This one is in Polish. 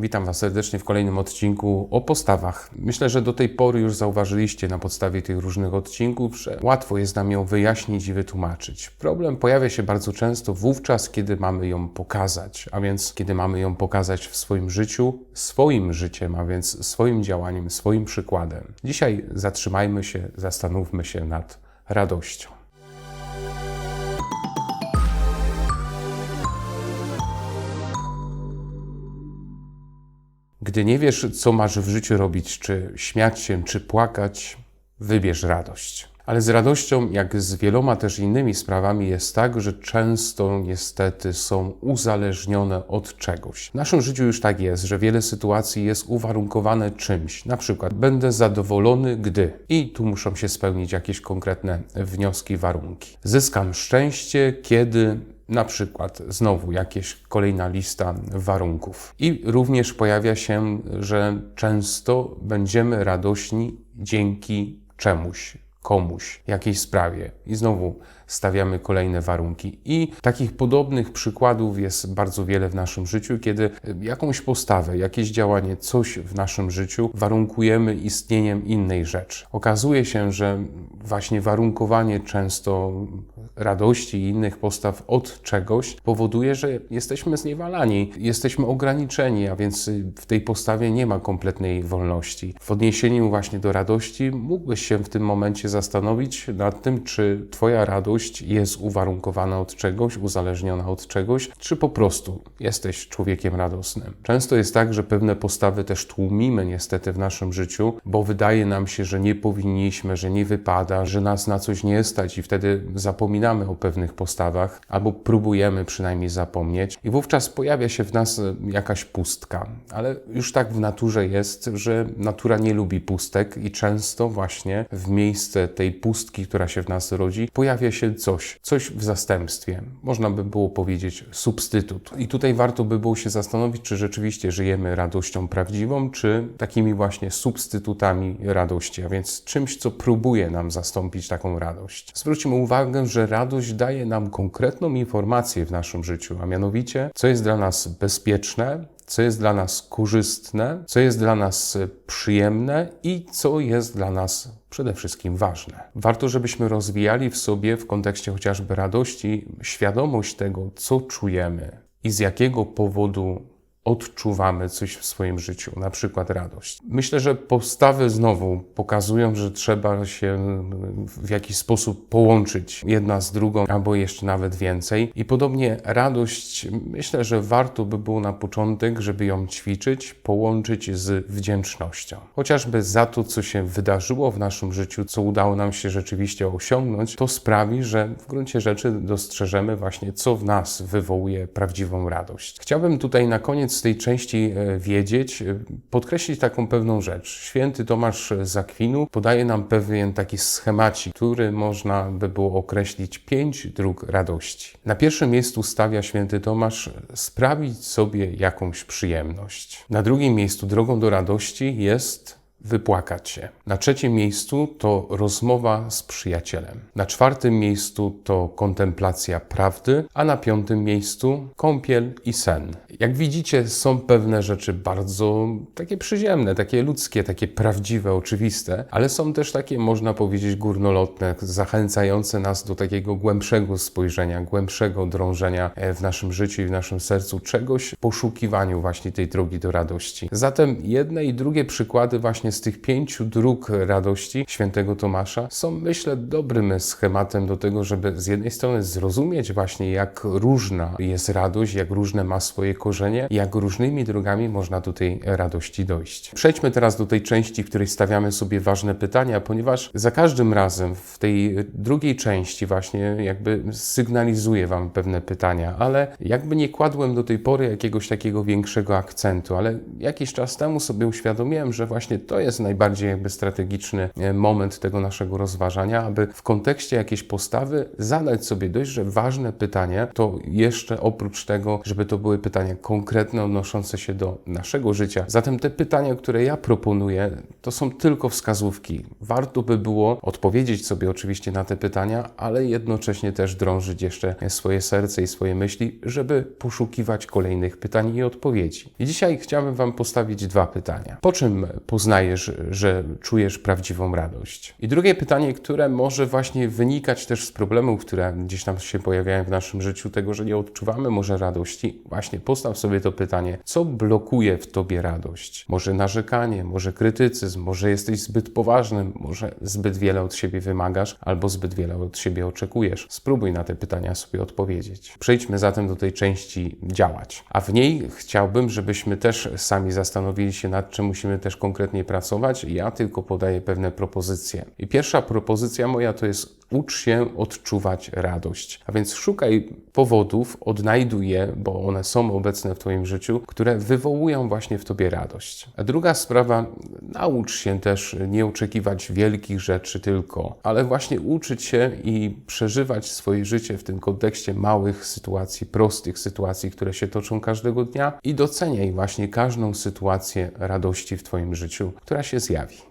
Witam Was serdecznie w kolejnym odcinku o postawach. Myślę, że do tej pory już zauważyliście na podstawie tych różnych odcinków, że łatwo jest nam ją wyjaśnić i wytłumaczyć. Problem pojawia się bardzo często wówczas, kiedy mamy ją pokazać, a więc kiedy mamy ją pokazać w swoim życiu, swoim życiem, a więc swoim działaniem, swoim przykładem. Dzisiaj zatrzymajmy się, zastanówmy się nad radością. Gdy nie wiesz, co masz w życiu robić, czy śmiać się, czy płakać, wybierz radość. Ale z radością, jak z wieloma też innymi sprawami, jest tak, że często niestety są uzależnione od czegoś. W naszym życiu już tak jest, że wiele sytuacji jest uwarunkowane czymś. Na przykład, będę zadowolony, gdy. I tu muszą się spełnić jakieś konkretne wnioski, warunki. Zyskam szczęście, kiedy na przykład znowu jakieś kolejna lista warunków. I również pojawia się, że często będziemy radośni dzięki czemuś, komuś, jakiejś sprawie. I znowu stawiamy kolejne warunki. I takich podobnych przykładów jest bardzo wiele w naszym życiu, kiedy jakąś postawę, jakieś działanie, coś w naszym życiu warunkujemy istnieniem innej rzeczy. Okazuje się, że właśnie warunkowanie często radości i innych postaw od czegoś powoduje, że jesteśmy zniewalani, jesteśmy ograniczeni, a więc w tej postawie nie ma kompletnej wolności. W odniesieniu właśnie do radości mógłbyś się w tym momencie zastanowić nad tym, czy Twoja radość jest uwarunkowana od czegoś, uzależniona od czegoś, czy po prostu jesteś człowiekiem radosnym. Często jest tak, że pewne postawy też tłumimy niestety w naszym życiu, bo wydaje nam się, że nie powinniśmy, że nie wypada, że nas na coś nie stać i wtedy zapominamy o pewnych postawach albo próbujemy przynajmniej zapomnieć i wówczas pojawia się w nas jakaś pustka. Ale już tak w naturze jest, że natura nie lubi pustek i często właśnie w miejsce tej pustki, która się w nas rodzi, pojawia się coś, coś w zastępstwie. Można by było powiedzieć substytut. I tutaj warto by było się zastanowić, czy rzeczywiście żyjemy radością prawdziwą, czy takimi właśnie substytutami radości, a więc czymś, co próbuje nam zastąpić taką radość. Zwróćmy uwagę, że radość daje nam konkretną informację w naszym życiu, a mianowicie, co jest dla nas bezpieczne, co jest dla nas korzystne, co jest dla nas przyjemne i co jest dla nas przede wszystkim ważne. Warto, żebyśmy rozwijali w sobie w kontekście chociażby radości świadomość tego, co czujemy i z jakiego powodu odczuwamy coś w swoim życiu, na przykład radość. Myślę, że postawy znowu pokazują, że trzeba się w jakiś sposób połączyć jedna z drugą, albo jeszcze nawet więcej. I podobnie radość, myślę, że warto by było na początek, żeby ją ćwiczyć, połączyć z wdzięcznością. Chociażby za to, co się wydarzyło w naszym życiu, co udało nam się rzeczywiście osiągnąć, to sprawi, że w gruncie rzeczy dostrzeżemy właśnie, co w nas wywołuje prawdziwą radość. Chciałbym tutaj na koniec z tej części wiedzieć, podkreślić taką pewną rzecz. Święty Tomasz z Akwinu podaje nam pewien taki schemacik, który można by było określić pięć dróg radości. Na pierwszym miejscu stawia święty Tomasz sprawić sobie jakąś przyjemność. Na drugim miejscu drogą do radości jest wypłakać się. Na trzecim miejscu to rozmowa z przyjacielem. Na czwartym miejscu to kontemplacja prawdy, a na piątym miejscu kąpiel i sen. Jak widzicie, są pewne rzeczy bardzo takie przyziemne, takie ludzkie, takie prawdziwe, oczywiste, ale są też takie, można powiedzieć, górnolotne, zachęcające nas do takiego głębszego spojrzenia, głębszego drążenia w naszym życiu i w naszym sercu czegoś, poszukiwaniu właśnie tej drogi do radości. Zatem jedne i drugie przykłady właśnie z tych pięciu dróg radości świętego Tomasza są, myślę, dobrym schematem do tego, żeby z jednej strony zrozumieć właśnie, jak różna jest radość, jak różne ma swoje jak różnymi drogami można do tej radości dojść. Przejdźmy teraz do tej części, w której stawiamy sobie ważne pytania, ponieważ za każdym razem w tej drugiej części właśnie jakby sygnalizuję Wam pewne pytania, ale jakby nie kładłem do tej pory jakiegoś takiego większego akcentu, ale jakiś czas temu sobie uświadomiłem, że właśnie to to jest najbardziej jakby strategiczny e, moment tego naszego rozważania, aby w kontekście jakiejś postawy zadać sobie dość, że ważne pytanie, to jeszcze oprócz tego, żeby to były pytania konkretne, odnoszące się do naszego życia. Zatem te pytania, które ja proponuję, to są tylko wskazówki. Warto by było odpowiedzieć sobie oczywiście na te pytania, ale jednocześnie też drążyć jeszcze swoje serce i swoje myśli, żeby poszukiwać kolejnych pytań i odpowiedzi. I dzisiaj chciałbym Wam postawić dwa pytania. Po czym poznajesz, że czujesz prawdziwą radość? I drugie pytanie, które może właśnie wynikać też z problemów, które gdzieś tam się pojawiają w naszym życiu, tego, że nie odczuwamy może radości. Właśnie postaw sobie to pytanie, co blokuje w Tobie radość? Może narzekanie, może krytycyzm, może jesteś zbyt poważnym, może zbyt wiele od siebie wymagasz, albo zbyt wiele od siebie oczekujesz. Spróbuj na te pytania sobie odpowiedzieć. Przejdźmy zatem do tej części działać. A w niej chciałbym, żebyśmy też sami zastanowili się nad czym musimy też konkretnie pracować. Ja tylko podaję pewne propozycje. I pierwsza propozycja moja to jest ucz się odczuwać radość. A więc szukaj powodów, odnajduj je, bo one są obecne w Twoim życiu, które wywołują właśnie w Tobie radość. A druga sprawa, naucz się też nie oczekiwać wielkich rzeczy tylko, ale właśnie uczyć się i przeżywać swoje życie w tym kontekście małych sytuacji, prostych sytuacji, które się toczą każdego dnia i doceniaj właśnie każdą sytuację radości w Twoim życiu, która się zjawi.